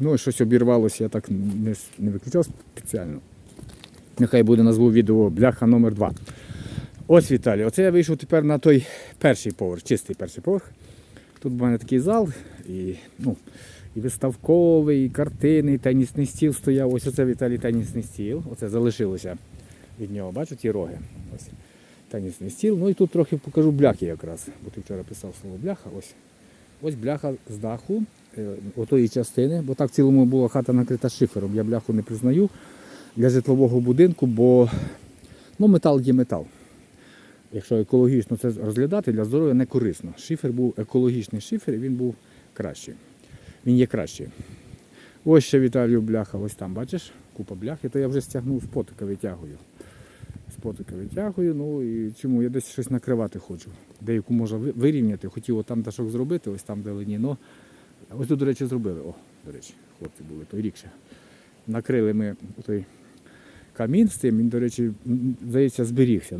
Ну щось обірвалося, я так не, не виключав спеціально. Нехай буде назву відео бляха номер 2 Ось Віталій, оце я вийшов тепер на той перший поверх, чистий перший поверх. Тут в мене такий зал, і, ну, і виставковий, і картини, і тенісний стіл стояв. Ось оце Віталій тенісний стіл. Оце залишилося від нього. Бачу ті роги. Ось тенісний стіл. Ну і тут трохи покажу бляхи якраз. Бо ти вчора писав слово бляха. Ось. Ось бляха з даху, е, отої частини, бо так в цілому була хата накрита шифером. Я бляху не признаю для житлового будинку, бо ну, метал є метал. Якщо екологічно це розглядати, для здоров'я не корисно. Шифер був екологічний шифер, і він був кращий. Він є кращий. Ось ще Віталію бляха, ось там, бачиш, купа бляхи, то я вже стягнув з потика, витягую. З потика витягую, ну і чому я десь щось накривати хочу. Деяку можна вирівняти, хотів там дашок зробити, ось там вдалині. Ну, ось тут, до речі, зробили. О, до речі, хлопці були той рік ще. Накрили ми той камін з цим, він, до речі, здається, зберігся. Ну,